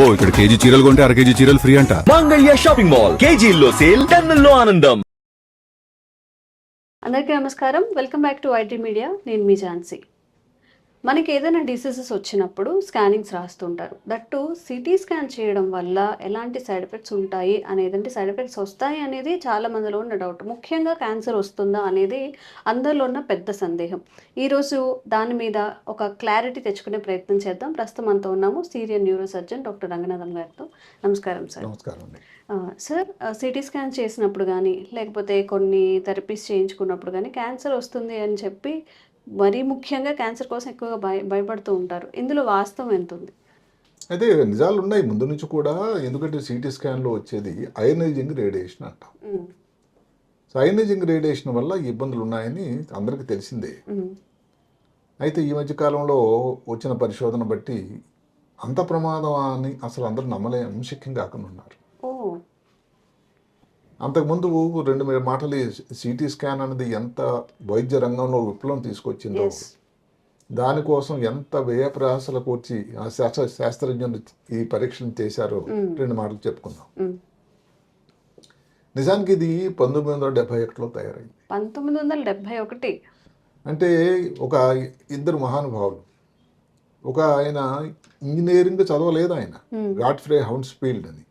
అబ్బో ఇక్కడ కేజీ చీరలు కొంటే అర కేజీ చీరలు ఫ్రీ అంట. మంగళ్య షాపింగ్ మాల్ కేజీల్లో సేల్ టన్నుల్లో ఆనందం. అందరికీ నమస్కారం. Welcome back to IT media నేను మీ ఝాన్సీ. మనకి ఏదైనా డిసీజెస్ వచ్చినప్పుడు స్కానింగ్స్ రాస్తుంటారు. దట్టు సిటీ స్కాన్ చేయడం వల్ల ఎలాంటి సైడ్ ఎఫెక్ట్స్ ఉంటాయి అనేది అంటే సైడ్ ఎఫెక్ట్స్ వస్తాయి అనేది చాలా మందిలో ఉన్న డౌట్ ముఖ్యంగా క్యాన్సర్ వస్తుందా అనేది అందరిలో ఉన్న పెద్ద సందేహం. ఈరోజు దాని మీద ఒక క్లారిటీ తెచ్చుకునే ప్రయత్నం చేద్దాం. ప్రస్తుతం మనతో ఉన్నాము senior neuro surgeon doctor Ranganathan గారితో. నమస్కారం సార్. నమస్కారం సార్ సిటీ స్కాన్ చేసినప్పుడు కానీ లేకపోతే కొన్ని థెరపీస్ చేయించుకున్నప్పుడు కానీ క్యాన్సర్ వస్తుంది అని చెప్పి మరీ ముఖ్యంగా క్యాన్సర్ కోసం ఎక్కువగా భయ భయపడుతూ ఉంటారు. ఇందులో వాస్తవం ఎంత ఉంది అయితే నిజాలు ఉన్నాయి. ముందు నుంచి కూడా ఎందుకంటే సిటీ స్కాన్లో వచ్చేది అయనైజింగ్ రేడియేషన్ అంటాం. సో అయనైజింగ్ రేడియేషన్ వల్ల ఇబ్బందులు ఉన్నాయని అందరికీ తెలిసిందే. అయితే ఈ మధ్య కాలంలో వచ్చిన పరిశోధన బట్టి అంత ప్రమాదం అని అసలు అందరూ నమ్మలే అంశక్యం కాకుండా ఉన్నారు. అంతకుముందు రెండు మూడు మాటలు సిటీ స్కాన్ అనేది ఎంత వైద్య రంగంలో విప్లవం తీసుకొచ్చిందో దానికోసం ఎంత వ్యయ ప్రయాసలకు వచ్చి ఆ శాస్త్ర శాస్త్రజ్ఞులు ఈ పరీక్షలు చేశారో రెండు మాటలు చెప్పుకుందాం. ఉమ్. నిజానికి ఇది పంతొమ్మిది వందల డెబ్బై ఒకటిలో తయారైంది. పంతొమ్మిది వందల డెబ్భై ఒకటి. అంటే ఒక ఇద్దరు మహానుభావులు. ఒక ఆయన ఇంజనీరింగ్ చదవలేదు ఆయన. గాడ్ఫ్రే హౌన్స్ఫీల్డ్ అని.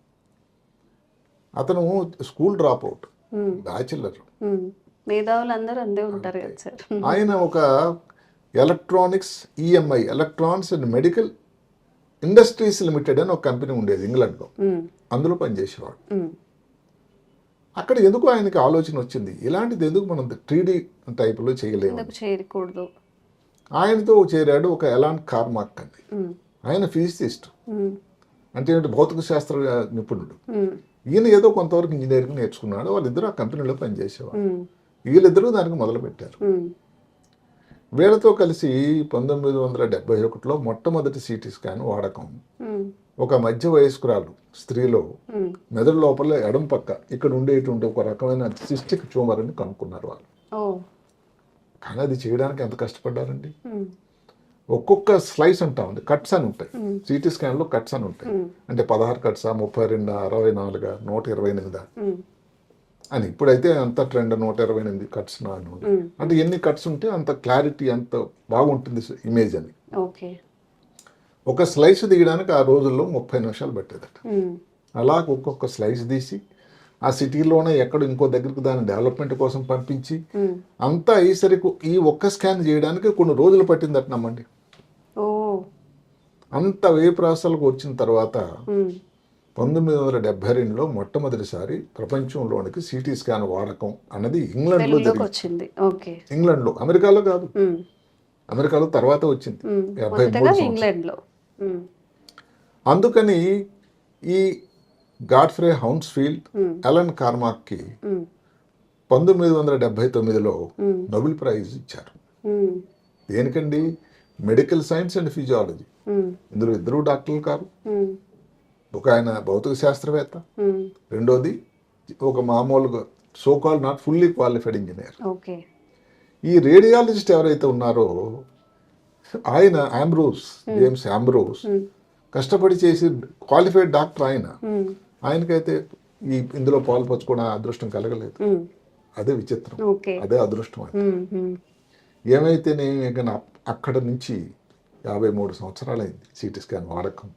అతను స్కూల్ డ్రాప్ అవుట్ బ్యాచిలర్ అందే ఉంటారు ఆయన ఒక electronics EMI electronics and medical industries limited అని ఒక కంపెనీ ఉండేది ఇంగ్లాండ్లో. అందులో పనిచేసేవాడు. అక్కడ ఎందుకు ఆయనకి ఆలోచన వచ్చింది? ఇలాంటిది ఎందుకు మనం త్రీ టైప్లో చేయలేము? చేయకూడదు? ఆయనతో చేరాడు ఒక ఎలాన్ కార్మాక్ అని. ఆయన ఫిజిసిస్ట్. అంటే భౌతిక శాస్త్ర నిపుణుడు. ఈయన ఏదో కొంతవరకు ఇంజనీరింగ్ నేర్చుకున్నాడు వాళ్ళిద్దరూ ఆ కంపెనీలో పనిచేసేవారు వీళ్ళిద్దరూ దానికి మొదలుపెట్టారు. వీళ్ళతో కలిసి పంతొమ్మిది వందల డెబ్బై ఒకటిలో మొట్టమొదటి సిటీ స్కాన్ వాడకం. ఒక మధ్య వయస్కురాలు స్త్రీలో. మెదడు లోపల ఎడం పక్క ఇక్కడ ఉండేటువంటి ఒక రకమైన సిస్టిక్ ట్యూమర్ అని కనుక్కున్నారు వాళ్ళు. కానీ అది చేయడానికి ఎంత కష్టపడ్డారండి? ఒక్కొక్క స్లైస్ ఉంటామండి కట్స్ అని ఉంటాయి. సిటీ స్కాన్లో కట్స్ అని ఉంటాయి. అంటే పదహారు కట్సా ముప్పై రెండు అరవై నాలుగా నూట ఇరవై ఎనిమిదా అని ఇప్పుడైతే అంత ట్రెండ్ నూట ఇరవై ఎనిమిది కట్స్ అని ఉంది. అంటే ఎన్ని కట్స్ ఉంటే అంత క్లారిటీ అంత బాగుంటుంది ఇమేజ్ అని. ఓకే. ఒక స్లైస్ తీయడానికి ఆ రోజుల్లో ముప్పై నిమిషాలు పట్టేదట. అలా ఒక్కొక్క స్లైస్ తీసి ఆ సిటీలోనే ఎక్కడ ఇంకో దగ్గరికి దాని డెవలప్మెంట్ కోసం పంపించి. అంతా అయ్యేసరికి ఈ ఒక్క స్కాన్ చేయడానికి కొన్ని రోజులు పట్టిందట నమ్మండి. అంత వ్యయ ప్రాసలకు వచ్చిన తర్వాత పంతొమ్మిది వందల డెబ్బై రెండులో మొట్టమొదటిసారి ప్రపంచంలోనికి సిటీ స్కాన్ వాడకం అన్నది ఇంగ్లాండ్లో జరిగింది. ఇంగ్లాండ్లో అమెరికాలో కాదు. అమెరికాలో తర్వాత వచ్చింది. డెబ్బై మూడు అందుకని ఈ గాడ్ఫ్రే హౌన్స్ఫీల్డ్ అలన్ కార్మాక్కి పంతొమ్మిది వందల డెబ్బై తొమ్మిదిలో నోబెల్ ప్రైజ్ ఇచ్చారు. దేనికండి? Medical science and physiology. ఇందులో ఇద్దరు డాక్టర్లు కాదు ఉమ్, ఒక ఆయన భౌతిక శాస్త్రవేత్త. రెండోది ఒక మామూలుగా so called not fully qualified engineer ఈ రేడియాలజిస్ట్ ఎవరైతే ఉన్నారో ఆయన ఆంబ్రోస్ జేమ్స్ ఆంబ్రోస్ కష్టపడి చేసి క్వాలిఫైడ్ డాక్టర్ ఆయన. ఆయనకైతే ఈ ఇందులో పాల్పంచుకోవడం అదృష్టం కలగలేదు. అదే విచిత్రం. అదే అదృష్టం ఏమైతే నేను అక్కడ నుంచి యాభై మూడు సంవత్సరాలైంది సిటీ స్కాన్ వాడకం.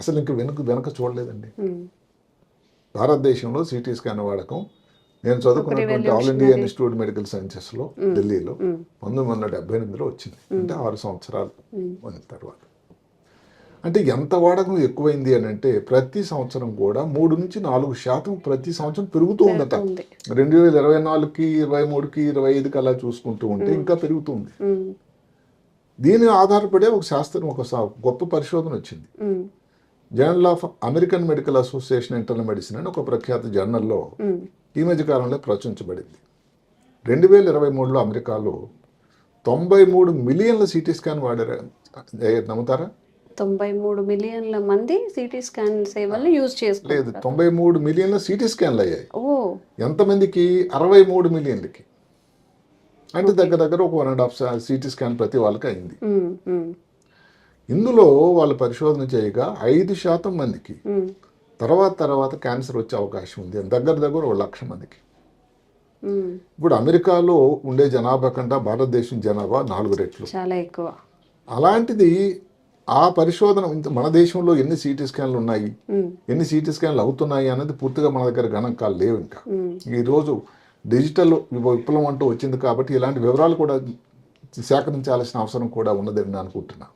అసలు ఇంక వెనుక వెనక చూడలేదండి. భారతదేశంలో సిటీ స్కాన్ వాడకం. నేను చదువుకున్నటువంటి ఆల్ ఇండియా ఇన్స్టిట్యూట్ మెడికల్ సైన్సెస్లో ఢిల్లీలో పంతొమ్మిది వందల డెబ్బై ఎనిమిదిలో వచ్చింది. అంటే ఆరు సంవత్సరాలు తర్వాత. అంటే ఎంత వాడకం ఎక్కువైంది అని అంటే ప్రతి సంవత్సరం కూడా మూడు నుంచి నాలుగు శాతం ప్రతి సంవత్సరం పెరుగుతూ ఉందట. ఉంది. రెండు వేల ఇరవై నాలుగుకి ఇరవై మూడుకి ఇరవై ఐదుకి అలా చూసుకుంటూ ఉంటే ఇంకా పెరుగుతుంది దీని ఆధారపడే ఒక శాస్త్రం ఒక గొప్ప పరిశోధన వచ్చింది. Journal of American medical association internal medicine అని ఒక ప్రఖ్యాత జర్నల్లో. ఈ మధ్య కాలంలో ప్రచురించబడింది. రెండు వేల ఇరవై మూడులో అమెరికాలో తొంభై మూడు మిలియన్ల సిటీ స్కాన్ వాడారు? నమ్ముతారా? తొంభై మూడు మిలియన్ల మంది సిటీ స్కాన్ సేవలను యూజ్ లేదు చేసుకుంటారు తొంభై మూడు మిలియన్ల సిటీ స్కాన్లు అయ్యాయి. ఓ. ఎంతమందికి? అరవై మూడు మిలియన్లకి. అంటే దగ్గర దగ్గర ఒక one and half CT scan ప్రతి వాళ్ళకి అయింది. ఇందులో వాళ్ళు పరిశోధన చేయగా ఐదు శాతం మందికి. తర్వాత తర్వాత క్యాన్సర్ వచ్చే అవకాశం ఉంది. దగ్గర దగ్గర ఒక లక్ష మందికి. ఇప్పుడు అమెరికాలో ఉండే జనాభా కంటే భారతదేశం జనాభా నాలుగు రెట్లు. చాలా ఎక్కువ. అలాంటిది ఆ పరిశోధన మన దేశంలో ఎన్ని సిటీ స్కాన్లు ఉన్నాయి? ఎన్ని సిటీ స్కాన్లు అవుతున్నాయి అనేది పూర్తిగా మన దగ్గర గణాంకాలు లేవు ఇంకా. ఈరోజు డిజిటల్ విప్ల- విప్లవం అంటూ వచ్చింది కాబట్టి ఇలాంటి వివరాలు కూడా సేకరించాల్సిన అవసరం కూడా ఉన్నదని నేను అనుకుంటున్నా.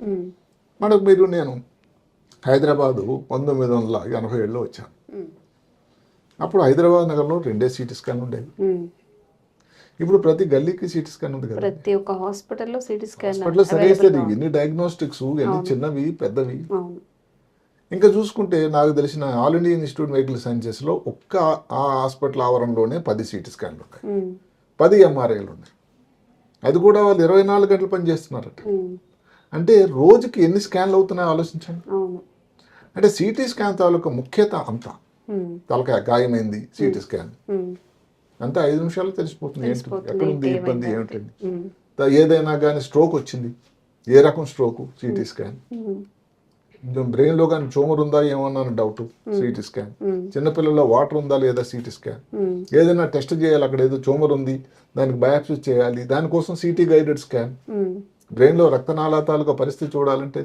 మనకు మీరు నేను హైదరాబాదు పంతొమ్మిది వందల ఎనభై ఏడులో వచ్చాను. అప్పుడు హైదరాబాద్ నగరంలో రెండే సిటీ స్కాన్ ఉండేవి. ఇప్పుడు ప్రతి గల్లీకి సిటీ స్కాన్ ఉంది కదా. ప్రతి ఒక్క హాస్పిటల్లో సిటీ స్కాన్ హాస్పిటల్ సరేస్తుంది ఎన్ని డయాగ్నోస్టిక్స్ ఎన్ని చిన్నవి పెద్దవి? ఇంకా చూసుకుంటే నాకు తెలిసిన ఆల్ ఇండియా ఇన్స్టిట్యూట్ మెడికల్ సైన్సెస్లో ఒక్క ఆ హాస్పిటల్ ఆవరణలోనే పది సిటీ స్కాన్లు ఉన్నాయి. పది ఎంఆర్ఐలు ఉన్నాయి. అది కూడా వాళ్ళు ఇరవై నాలుగు గంటలు పనిచేస్తున్నారట అంటే రోజుకి ఎన్ని స్కాన్లు అవుతున్నాయో ఆలోచించండి. అంటే సిటీ స్కాన్ తాలూకా ముఖ్యత అంతా. తలకాయ గాయమైంది సిటీ స్కాన్. అంతా ఐదు నిమిషాలు తెలిసిపోతుంది ఏంటి? ఎక్కడ ఉంది ఇబ్బంది ఏమిటండి ఏదైనా కానీ స్ట్రోక్ వచ్చింది. ఏ రకం స్ట్రోక్? CT scan. బ్రెయిన్లో కానీ ట్యూమర్ ఉందా ఏమన్నా డౌట్. CT scan. చిన్నపిల్లల్లో వాటర్ ఉందా లేదా సిటీ స్కాన్. ఏదైనా టెస్ట్ చేయాలి అక్కడ ఏదో ట్యూమర్ ఉంది దానికి బయాప్సీ చేయాలి దానికోసం సిటీ గైడెడ్ స్కాన్. బ్రెయిన్లో రక్తనాళ తాలూకా పరిస్థితి చూడాలంటే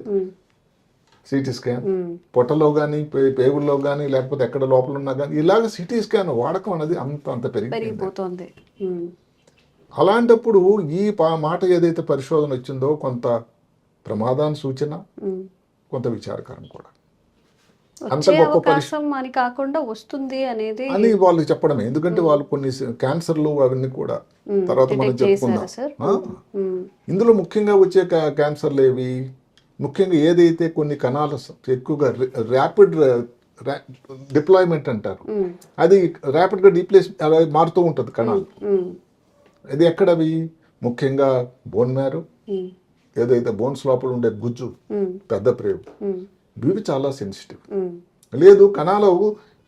సిటీ స్కాన్ ఉమ్, పొట్టలో కానీ పేగుల్లో కానీ లేకపోతే ఎక్కడ లోపల ఉన్నా కానీ ఇలాగ సిటీ స్కాన్ వాడకం అనేది అంత అంత పెరిగిపోతుంది. ఉమ్, అలాంటప్పుడు ఈ మాట ఏదైతే పరిశోధన వచ్చిందో కొంత ప్రమాదాన్ని సూచన ఉమ్. కొంత విచారకరం కూడా. అంత గొప్ప పరిశ అవకాశం అని కాకుండా వస్తుంది అనేది అని వాళ్ళు చెప్పడమే. ఎందుకంటే వాళ్ళు కొన్ని క్యాన్సర్లు అవన్నీ కూడా తర్వాత మనం చెప్పుకుందాం. ఇందులో ముఖ్యంగా వచ్చే క్యాన్సర్లు ఏవి? ముఖ్యంగా ఏదైతే కొన్ని కణాలు ఎక్కువగా ర్యాపిడ్ డిప్లాయ్మెంట్ అంటారు. అది ర్యాపిడ్గా డీప్లేస్ అలా మారుతూ ఉంటుంది కణాలు. ఇది ఎక్కడవి ముఖ్యంగా బోన్ మ్యారు ఏదైతే బోన్స్ లోపల ఉండే గుజ్జు పెద్ద ప్రేగు ఉమ్, ఇవి చాలా సెన్సిటివ్ లేదు కణాలు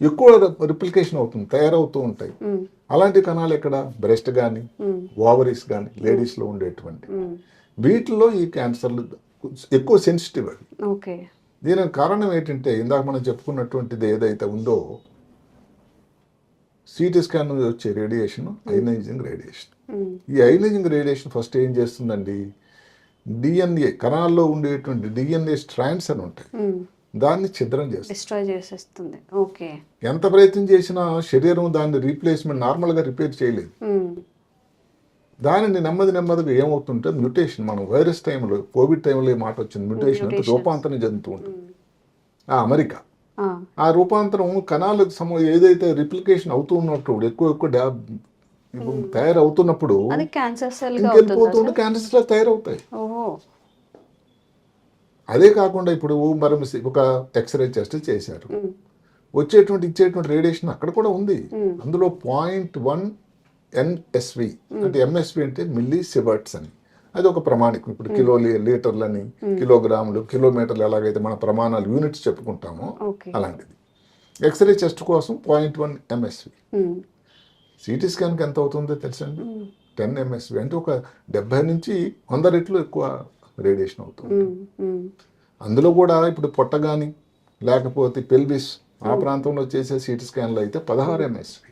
ఎక్కువ రిప్లికేషన్ అవుతుంది తయారవుతూ ఉంటాయి. అలాంటి కణాలు ఎక్కడ? బ్రెస్ట్ కానీ ఓవరీస్ కానీ లేడీస్లో ఉండేటువంటి. ఉమ్. వీటిల్లో ఈ క్యాన్సర్లు ఎక్కువ సెన్సిటివ్ అవి ఓకే. దీనికి కారణం ఏంటంటే ఇందాక మనం చెప్పుకున్నటువంటిది ఏదైతే ఉందో సిటీ స్కాన్ వచ్చే రేడియేషన్ ఐనైజింగ్ రేడియేషన్ ఈ ఐనైజింగ్ రేడియేషన్ ఫస్ట్ ఏం చేస్తుందండి? డిఎన్ఏ కణాల్లో ఉండేటువంటి డిఎన్ఏ స్ట్రాండ్స్ అని ఉంటాయి. దాన్ని ఛిద్రం చేస్తుంది. ఎంత ప్రయత్నం చేసినా శరీరం దాన్ని రీప్లేస్మెంట్ నార్మల్గా రిపేర్ చేయలేదు. దానిని నెమ్మది నెమ్మదిగా ఏమవుతుంటే మ్యూటేషన్ మనం వైరస్ టైంలో కోవిడ్ టైంలో మాట వచ్చింది. మ్యూటేషన్ అంటే Mutations. రూపాంతరం చెందుతూ ఉంటుంది. ఆ అమెరికా. ఆ, రూపాంతరం కణాలకు సమ ఏదైతే రిప్లికేషన్ అవుతూ ఉన్నప్పుడు ఎక్కువ ఎక్కువ డా- ఇప్పుడు తయారవుతున్నప్పుడు ఇంకెళ్ళిపోతుంటే క్యాన్సర్స్ లా తయారవుతాయి. అదే కాకుండా ఇప్పుడు మరి ఒక ఎక్స్రే టెస్ట్ చేశారు. ఉమ్, వచ్చేటువంటి ఇచ్చేటువంటి రేడియేషన్ అక్కడ కూడా ఉంది. Hmm. అందులో పాయింట్ వన్ ఎన్ఎస్వి అంటే ఎంఎస్వి అంటే మిల్లీ సివర్ట్స్ అని. అది ఒక ప్రమాణికం. ఇప్పుడు కిలో లీటర్లని కిలోగ్రాములు కిలోమీటర్లు ఎలాగైతే మన ప్రమాణాలు యూనిట్స్ చెప్పుకుంటామో అలాంటిది. ఎక్స్రే చెస్ట్ కోసం పాయింట్ వన్ ఎంఎస్వి సిటీ స్కాన్కి ఎంత అవుతుందో తెలుసండి? టెన్ ఎంఎస్వి అంటే ఒక డెబ్బై నుంచి వంద రెట్లు ఎక్కువ రేడియేషన్ అవుతుంది అందులో కూడా ఇప్పుడు పొట్ట కానీ లేకపోతే పెల్విస్ ఆ ప్రాంతంలో చేసే సిటీ స్కాన్లో అయితే పదహారు ఎంఎస్వి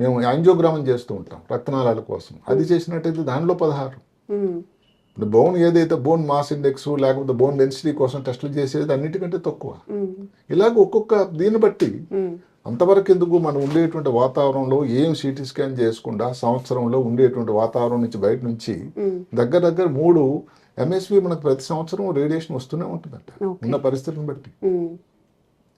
మేము యాంజియోగ్రామం చేస్తూ ఉంటాం రక్తనాళాల కోసం. అది చేసినట్టయితే దానిలో పదహారు. బోన్ ఏదైతే బోన్ మాస్ ఇండెక్స్ లేకపోతే బోన్ డెన్సిటీ కోసం టెస్టులు చేసేది అన్నిటికంటే తక్కువ. ఇలాగ ఒక్కొక్క దీన్ని బట్టి అంతవరకు ఎందుకు మనం ఉండేటువంటి వాతావరణంలో ఏం సిటీ స్కాన్ చేసుకుండా సంవత్సరంలో ఉండేటువంటి వాతావరణం నుంచి బయట నుంచి దగ్గర దగ్గర మూడు ఎంఎస్వి మనకు ప్రతి సంవత్సరం రేడియేషన్ వస్తూనే ఉంటుందంట. ఉన్న పరిస్థితిని బట్టి.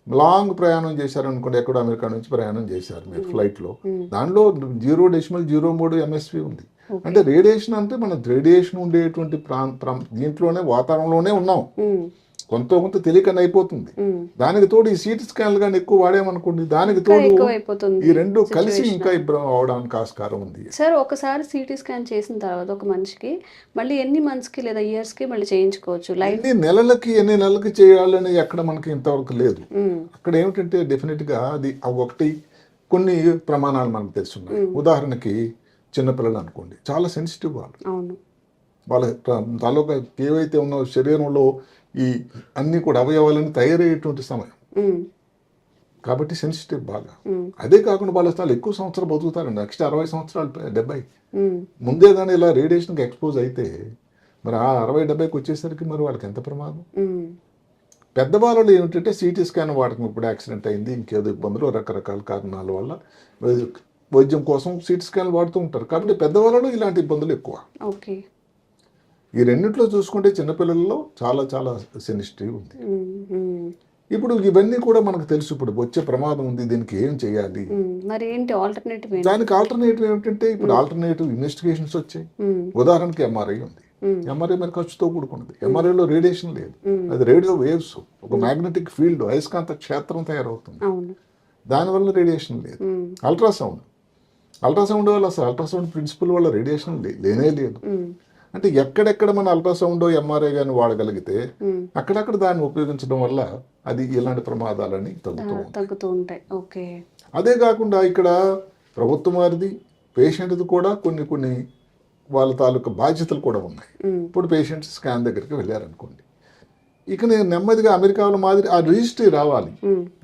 లాంగ్ ప్రయాణం చేశారు అనుకోండి ఎక్కడో అమెరికా నుంచి ప్రయాణం చేశారు మీరు ఫ్లైట్లో. దానిలో జీరో డెసిమల్ జీరో మూడు ఎంఎస్వి ఉంది. అంటే రేడియేషన్ అంటే మన రేడియేషన్ ఉండేటువంటి ప్రాం- ప్రాం- దీంట్లోనే వాతావరణంలోనే ఉన్నాం. ఉమ్, కొంత కొంత తెలియకని అయిపోతుంది. దానికి తోడు ఈ సిటీ స్కాన్లు కానీ ఎక్కువ వాడామనుకోండి దానికి తోడు ఈ రెండు కలిసి. ఇంకా ఇబ్బంది అవడానికి ఆస్కారం ఉంది. సార్ ఒకసారి సిటీ స్కాన్ చేసిన తర్వాత ఒక మనిషికి మళ్ళీ ఎన్ని మంత్స్కి లేదా ఇయర్స్కి మళ్ళీ చేయించుకోవచ్చు? ఎన్ని నెలలకి ఎన్ని నెలలకి చేయాలని ఎక్కడ మనకి ఇంతవరకు లేదు. అక్కడ ఏమిటంటే డెఫినెట్గా అది ఒకటి కొన్ని ప్రమాణాలు మనకు తెలుసున్నాయి ఉదాహరణకి చిన్నపిల్లలు అనుకోండి చాలా సెన్సిటివ్ వాళ్ళు. అవును. వాళ్ళ తాలూకా ఏవైతే ఉన్న శరీరంలో ఈ అన్ని కూడా అవయవాలని తయారయ్యేటువంటి సమయం. కాబట్టి సెన్సిటివ్ బాగా. అదే కాకుండా చాలా ఎక్కువ సంవత్సరాలు బతుకుతారండి నెక్స్ట్ అరవై సంవత్సరాలు డెబ్బై. ముందే కానీ ఇలా రేడియేషన్కి ఎక్స్పోజ్ అయితే మరి ఆ అరవై డెబ్బైకి వచ్చేసరికి మరి వాళ్ళకి ఎంత ప్రమాదం? పెద్దవాళ్ళు ఏమిటంటే సిటీ స్కాన్ వాడకం ఇప్పుడు యాక్సిడెంట్ అయింది ఇంకేదో ఇబ్బందులు రకరకాల కారణాల వల్ల వైద్య- వైద్యం కోసం సిటీ స్కాన్ వాడుతూ ఉంటారు. కాబట్టి పెద్దవాళ్ళలో ఇలాంటి ఇబ్బందులు ఎక్కువ. ఓకే. ఈ రెండిట్లో చూసుకుంటే చిన్నపిల్లల్లో చాలా చాలా సెన్సిటివ్ ఉంది. ఇప్పుడు ఇవన్నీ కూడా మనకు తెలుసు. ఇప్పుడు వచ్చే ప్రమాదం ఉంది దీనికి ఏం చేయాలి. మరి ఏంటి ఆల్టర్నేటివ్ దానికి ఆల్టర్నేటివ్ ఏమిటంటే ఇప్పుడు ఆల్టర్నేటివ్ ఇన్వెస్టిగేషన్స్ వచ్చాయి. ఉదాహరణకి ఎంఆర్ఐ ఉంది. ఎంఆర్ఐ మరి ఖర్చుతో కూడుకున్నది. ఎంఆర్ఐలో రేడియేషన్ లేదు. అది రేడియో వేవ్స్ ఒక మ్యాగ్నెటిక్ ఫీల్డ్ అయస్కాంత క్షేత్రం తయారవుతుంది. దానివల్ల రేడియేషన్ లేదు. అల్ట్రాసౌండ్ అల్ట్రాసౌండ్ వల్ల అసలు అల్ట్రాసౌండ్ ప్రిన్సిపల్ వల్ల రేడియేషన్ లేనే లేదు. అంటే ఎక్కడెక్కడ మన అల్ట్రాసౌండ్ ఎంఆర్ఐ కానీ వాడగలిగితే. అక్కడక్కడ దాన్ని ఉపయోగించడం వల్ల అది ఇలాంటి ప్రమాదాలని తగ్గుతూ తగ్గుతూ ఉంటాయి. ఓకే. అదే కాకుండా ఇక్కడ ప్రభుత్వం వారిది పేషెంట్ది కూడా కొన్ని కొన్ని వాళ్ళ తాలూకా బాధ్యతలు కూడా ఉన్నాయి. ఇప్పుడు పేషెంట్స్ స్కాన్ దగ్గరికి వెళ్ళారనుకోండి. ఇక నేను నెమ్మదిగా అమెరికాలో మాదిరి ఆ రిజిస్ట్రీ రావాలి.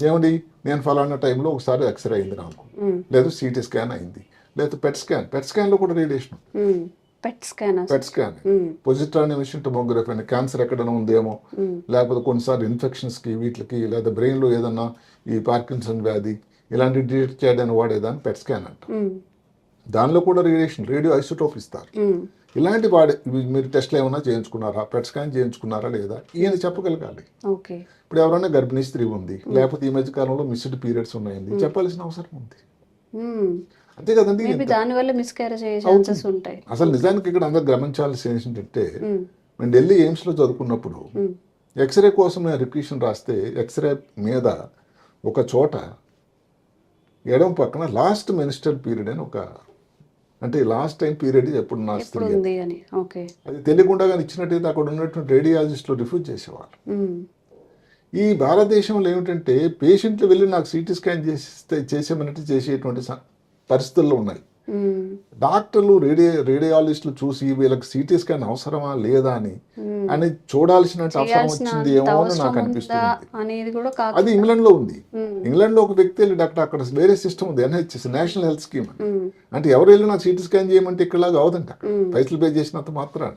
ఏమండి? నేను ఫలానా టైంలో ఒకసారి ఎక్స్రే అయింది నాకు. లేదా సిటీ స్కాన్ అయింది. లేదా పెట్ స్కాన్ పెట్ స్కాన్లో కూడా radiation. PET scanners PET scan um, positron emission tomography అని క్యాన్సర్ ఎక్కడైనా ఉందేమో? లేకపోతే కొన్నిసార్లు ఇన్ఫెక్షన్స్కి వీటికి లేదా బ్రెయిన్లో ఏదన్నా ఈ పార్కిన్సన్ వ్యాధి ఇలాంటి డిటెక్ట్ చేయడానికి వాడేదాన్ని పెట్ స్కాన్ అంట. దానిలో కూడా రేడియేషన్ రేడియో ఐసోటోప్ ఇస్తారు. ఇలాంటి వాడే మీరు టెస్ట్లు ఏమైనా చేయించుకున్నారా? పెట్ స్కాన్ చేయించుకున్నారా లేదా? ఈయన చెప్పగలగాలి. ఇప్పుడు ఎవరైనా గర్భిణీ స్త్రీ ఉంది లేకపోతే ఈ మధ్య కాలంలో మిస్డ్ పీరియడ్స్ ఉన్నాయండి చెప్పాల్సిన అవసరం ఉంది. అంతే కదండి మేబీ దాని వల్ల మిస్క్యారేజ్ అయ్యే ఛాన్సెస్ ఉంటాయి. అసలు నిజానికి ఇక్కడ అందరు గమనించాల్సిన ఏంటంటే మేము ఢిల్లీ ఎయిమ్స్లో చదువుకున్నప్పుడు ఎక్స్రే కోసం నేను రిక్వెషన్ రాస్తే ఎక్స్రే మీద ఒక చోట ఎడమ పక్కన లాస్ట్ మినిస్టర్ పీరియడ్ అని ఒక అంటే లాస్ట్ టైం పీరియడ్ ఎప్పుడు నా స్త్రీ అది తెలియకుండా కానీ ఇచ్చినట్టయితే అక్కడ ఉన్నటువంటి రేడియాలజిస్టులు రిఫ్యూజ్ చేసేవాళ్ళు. ఈ భారతదేశంలో ఏమిటంటే పేషెంట్లు వెళ్ళి నాకు సిటీ స్కాన్ చేస్తే చేసేమన్నట్టు చేసేటువంటి పరిస్థితుల్లో ఉన్నాయి. డాక్టర్లు రేడియో రేడియాలజిస్టులు చూసి వీళ్ళకి సిటీ స్కాన్ అవసరమా లేదా అని అని చూడాల్సిన అవసరం వచ్చింది ఏమో అని నాకు అనిపిస్తుంది. అది ఇంగ్లాండ్లో ఉంది. ఉమ్, ఇంగ్లాండ్లో ఒక వ్యక్తి వెళ్ళి డాక్టర్ అక్కడ వేరే సిస్టమ్ ఉంది ఎన్హెచ్ఎస్ నేషనల్ హెల్త్ స్కీమ్ అంటే ఎవరు వెళ్ళి నాకు సిటీ స్కాన్ చేయమంటే ఇక్కడలాగా అవదంట. పైసలు పే చేసినంత మాత్రాన.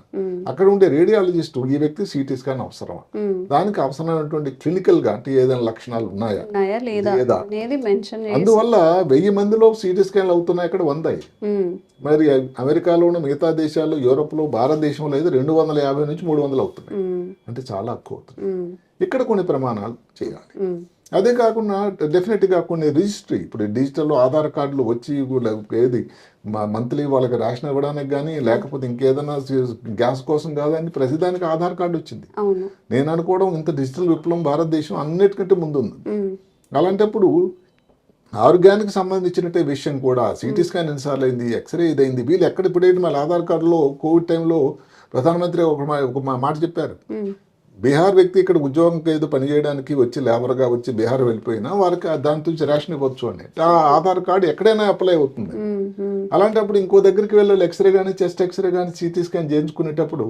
అక్కడ ఉండే రేడియాలజిస్ట్ ఈ వ్యక్తి సిటీ స్కాన్ అవసరమా. దానికి అవసరమైనటువంటి క్లినికల్గా అంటే ఏదైనా లక్షణాలు ఉన్నాయా? లేదా అందువల్ల వెయ్యి మందిలో సిటీ స్కాన్లు అవుతున్నాయి అక్కడ వంద ఉమ్, మరి అమెరికాలోను మిగతా దేశాల్లో యూరోప్లో భారతదేశంలో అయితే రెండు వందల యాభై నుంచి మూడు వందలు అవుతున్నాయి. అంటే చాలా ఎక్కువ అవుతుంది. ఇక్కడ కొన్ని ప్రమాణాలు చేయాలి. అదే కాకుండా డెఫినెట్గా కొన్ని రిజిస్ట్రీ ఇప్పుడు డిజిటల్లో ఆధార్ కార్డులు వచ్చి ఏది మంత్లీ వాళ్ళకి రేషన్ ఇవ్వడానికి కానీ లేకపోతే ఇంకేదైనా గ్యాస్ కోసం కాదని ప్రతిదానికి ఆధార్ కార్డు వచ్చింది. నేను అనుకోవడం ఇంత డిజిటల్ విప్లవం భారతదేశం అన్నిటికంటే ముందుంది. అలాంటప్పుడు ఆరోగ్యానికి సంబంధించినట్టే విషయం కూడా. సిటీ స్కాన్ ఎన్నిసార్లు అయింది ఎక్స్రే ఇదైంది. వీళ్ళు ఎక్కడ ఇప్పుడైతే మళ్ళీ ఆధార్ కార్డులో కోవిడ్ టైంలో ప్రధానమంత్రి ఒక ఒక మాట చెప్పారు. బీహార్ వ్యక్తి ఇక్కడ ఉద్యోగంకి ఏదో పని చేయడానికి వచ్చి లేబర్గా వచ్చి బీహార్ వెళ్ళిపోయినా వారికి దాని నుంచి రేషన్ ఇవ్వచ్చు అని. ఆ ఆధార్ కార్డు ఎక్కడైనా అప్లై అవుతుంది. అలాంటప్పుడు ఇంకో దగ్గరికి వెళ్ళాలి. ఎక్స్రే కానీ చెస్ట్ ఎక్స్రే కానీ సిటీ స్కాన్ చేయించుకునేటప్పుడు.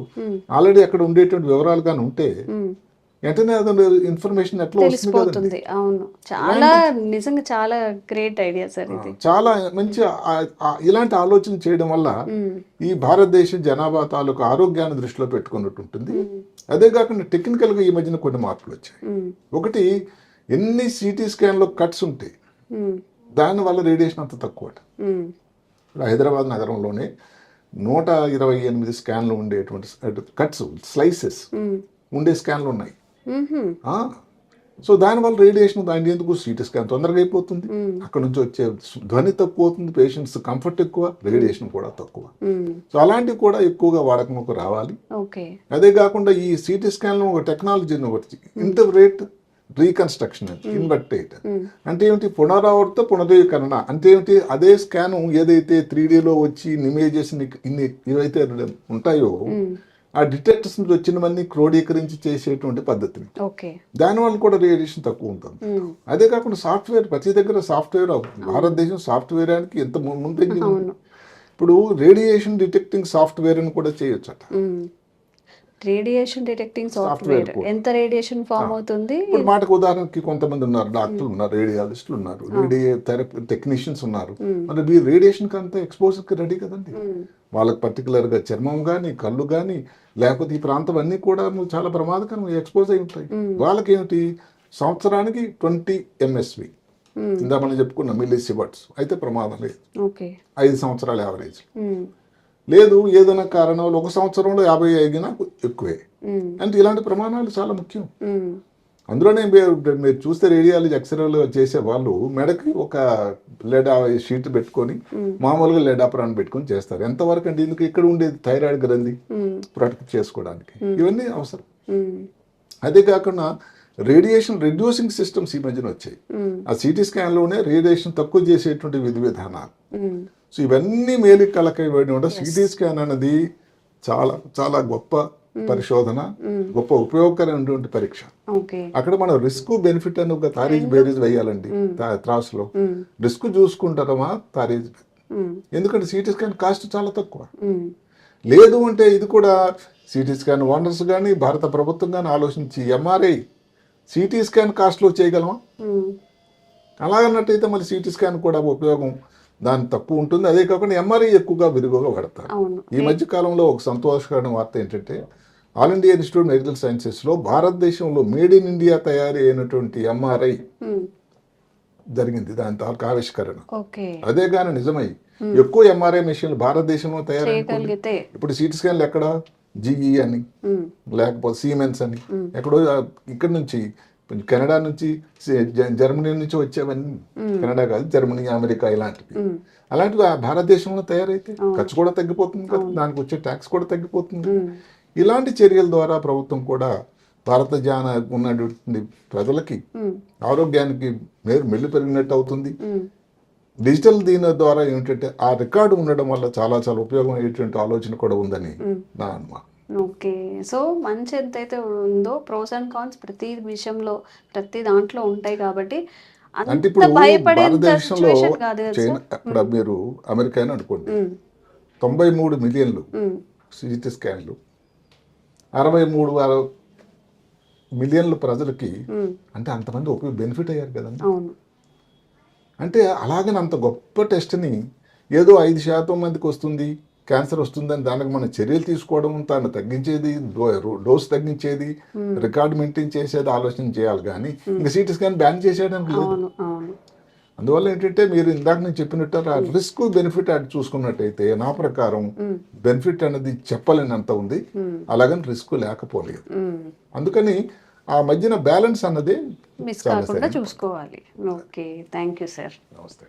ఆల్రెడీ అక్కడ ఉండేటువంటి వివరాలు కానీ ఉంటే. వెంటనే అతను ఇన్ఫర్మేషన్ ఎట్లా వస్తుంది తెలిసిపోతుంది. అవును. చాలా నిజంగా చాలా గ్రేట్ ఐడియా సార్ ఇది. చాలా మంచి ఇలాంటి ఆలోచన చేయడం వల్ల ఈ భారతదేశ జనాభా తాలూకు ఆరోగ్యాన్ని దృష్టిలో పెట్టుకున్నట్టు ఉంటుంది. అదే కాకుండా టెక్నికల్గా ఈ మధ్యన కొన్ని మార్పులు వచ్చాయి. ఒకటి ఎన్ని సిటీ స్కాన్లో కట్స్ ఉంటాయి ఉమ్, దానివల్ల రేడియేషన్ అంత తక్కువ హైదరాబాద్ నగరంలోనే నూట ఇరవై ఎనిమిది స్కాన్లు ఉండేటువంటి కట్స్ స్లైసెస్ ఉండే స్కాన్లు ఉన్నాయి. సో దానివల్ల రేడియేషన్ దాని ఎందుకు సిటీ స్కాన్ తొందరగా అయిపోతుంది. అక్కడ నుంచి వచ్చే ధ్వని తక్కువ అవుతుంది పేషెంట్స్ కంఫర్ట్ ఎక్కువ రేడియేషన్ కూడా తక్కువ. సో అలాంటివి కూడా ఎక్కువగా వాడకంలోకి రావాలి. అదే కాకుండా ఈ సిటీ స్కాన్లో ఒక టెక్నాలజీని ఒకటి ఇంటర్గ్రేట్ రీకన్స్ట్రక్షన్ ఇన్వర్టేట్ అంటే ఏమిటి? పునరావృత పునరీకరణ అంటే ఏమిటి? అదే స్కాన్ ఏదైతే త్రీ లో వచ్చి ఇమేజెస్ ఇన్ని ఏవైతే ఉంటాయో ఆ డిటెక్టర్స్ నుంచి వచ్చినవన్నీ క్రోడీకరించి చేసేటువంటి పద్ధతిని. దానివల్ల కూడా రేడియేషన్ తక్కువ ఉంటుంది. అదే కాకుండా సాఫ్ట్వేర్ ప్రతి దగ్గర సాఫ్ట్వేర్ భారతదేశం సాఫ్ట్వేర్ అని ఎంత ముందంజ. ఇప్పుడు రేడియేషన్ డిటెక్టింగ్ సాఫ్ట్వేర్ అని కూడా చేయొచ్చట. Radiation detecting software. ఎంత రేడియేషన్ ఫామ్ అవుతుంది? ఇప్పుడు మాటకు ఉదాహరణకి కొంతమంది ఉన్నారు డాక్టర్లు ఉన్నారు రేడియాలజిస్టులు ఉన్నారు రేడియో థెరపీ టెక్నీషియన్స్ ఉన్నారు. మరి మీ రేడియేషన్కి అంతా exposure కి రెడీ కదండి. వాళ్ళకి particular గా చర్మం కానీ కళ్ళు కానీ లేకపోతే ఈ ప్రాంతం అన్ని కూడా చాలా ప్రమాదకరం ఎక్స్పోజ్ అయి ఉంటాయి. వాళ్ళకి ఏమిటి సంవత్సరానికి ట్వంటీ ఎంఎస్వి ఇందా మనం చెప్పుకున్నాం మిల్లీ సిబర్ట్స్ అయితే ప్రమాదం లేదు. ఐదు సంవత్సరాల యావరేజ్ లేదు ఏదైనా కారణాలు ఒక సంవత్సరంలో యాభై అయినా ఎక్కువే. అంటే ఇలాంటి ప్రమాణాలు చాలా ముఖ్యం. అందులోనే మీరు మీరు చూస్తే రేడియాలజీ ఎక్స్రేలు చేసే వాళ్ళు మెడకి ఒక లెడ్ షీట్ పెట్టుకొని మామూలుగా లెడ్ అప్రాన్ పెట్టుకొని చేస్తారు. ఎంతవరకు అంటే ఇందుకు ఇక్కడ ఉండేది థైరాయిడ్ గ్రంథి? ప్రొటెక్ట్ చేసుకోవడానికి. ఇవన్నీ అవసరం. అదే కాకుండా రేడియేషన్ రెడ్యూసింగ్ సిస్టమ్స్ ఈ మధ్యన వచ్చాయి. ఆ సిటీ స్కాన్లోనే రేడియేషన్ తక్కువ చేసేటువంటి విధి విధానాలు. సో ఇవన్నీ మేలు కలకైబడి ఉంటే సిటీ స్కాన్ అనేది చాలా చాలా గొప్ప పరిశోధన గొప్ప ఉపయోగకరమైనటువంటి పరీక్ష. అక్కడ మనం రిస్క్ బెనిఫిట్ అని ఒక తారీజ్ బేరీజ్ వేయాలండి తా- త్రాసులో. రిస్క్ చూసుకుంటారమా తారీజ్ ఎందుకంటే సిటీ స్కాన్ కాస్ట్ చాలా తక్కువ. లేదు అంటే ఇది కూడా సిటీ స్కాన్ ఓనర్స్ కానీ భారత ప్రభుత్వం కానీ ఆలోచించి ఎంఆర్ఐ సిటీ స్కాన్ కాస్ట్లో చేయగలమా? అలాగన్నట్టయితే మరి సిటీ స్కాన్ కూడా ఉపయోగం దాని తక్కువ ఉంటుంది. అదే కాకుండా ఎంఆర్ఐ ఎక్కువగా విరుగుగా వాడతారు. అవును. ఈ మధ్య కాలంలో ఒక సంతోషకరమైన వార్త ఏంటంటే ఆల్ ఇండియా ఇన్స్టిట్యూట్ మెడికల్ సైన్సెస్లో భారతదేశంలో మేడ్ ఇన్ ఇండియా తయారీ అయినటువంటి ఎంఆర్ఐ జరిగింది. దాని తాలూకు ఆవిష్కరణ. అదే కానీ నిజమై ఎక్కువ ఎంఆర్ఐ మెషిన్లు భారతదేశంలో తయారై ఇప్పుడు సిటీ స్కాన్లు ఎక్కడ? జిఈ అని. ఉమ్, లేకపోతే సీమెన్స్ అని. ఎక్కడో ఇక్కడ నుంచి కెనడా నుంచి జర్మనీ నుంచి వచ్చేవన్నీ. కెనడా కాదు జర్మనీ అమెరికా ఇలాంటివి. అలాంటివి భారతదేశంలో తయారైతే ఖర్చు కూడా తగ్గిపోతుంది కదా. దానికి వచ్చే ట్యాక్స్ కూడా తగ్గిపోతుంది. ఇలాంటి చర్యల ద్వారా ప్రభుత్వం కూడా భారత జాన ఉన్నటువంటి ప్రజలకి ఆరోగ్యానికి మేలు మెల్లు పెరిగినట్టు అవుతుంది. డిజిటల్ దీని ద్వారా ఏంటంటే ఆ రికార్డు ఉండడం వల్ల చాలా చాలా ఉపయోగం అయ్యేటువంటి ఆలోచన కూడా ఉందని నా అనుమానం. ఓకే. సో మంచి ఎంతైతే ఉందో ప్రోస్ అండ్ కాన్స్ ప్రతి విషయంలో ప్రతి దాంట్లో ఉంటాయి కాబట్టి అంటే ఇప్పుడు భారతదేశంలో మీరు అమెరికా అని అనుకోండి. తొంభై మూడు మిలియన్లు సిటీ స్కాన్లు. అరవై మూడు మిలియన్ల ప్రజలకి అంటే అంతమంది ఉపయోగ బెనిఫిట్ అయ్యారు కదండి. అంటే అలాగని అంత గొప్ప టెస్ట్ని ఏదో ఐదు శాతం మందికి వస్తుంది క్యాన్సర్ వస్తుందని దానికి మనం చర్యలు తీసుకోవడం దాన్ని తగ్గించేది డోస్ తగ్గించేది రికార్డ్ మెయింటైన్ చేసేది ఆలోచన చేయాలి కానీ ఇంకా సిటీ స్కాన్ బ్యాన్ చేసేయడానికి లేదు. అందువల్ల ఏంటంటే మీరు ఇందాక నేను చెప్పినట్టు ఆ రిస్క్ బెనిఫిట్ అది చూసుకున్నట్టయితే నా ప్రకారం బెనిఫిట్ అనేది చెప్పలేనంత ఉంది. అలాగని రిస్క్ లేకపోలేదు. అందుకని ఆ మధ్యన బ్యాలెన్స్ అన్నది మిస్ కాకుండా చూసుకోవాలి. ఓకే థ్యాంక్ యూ సార్ నమస్తే.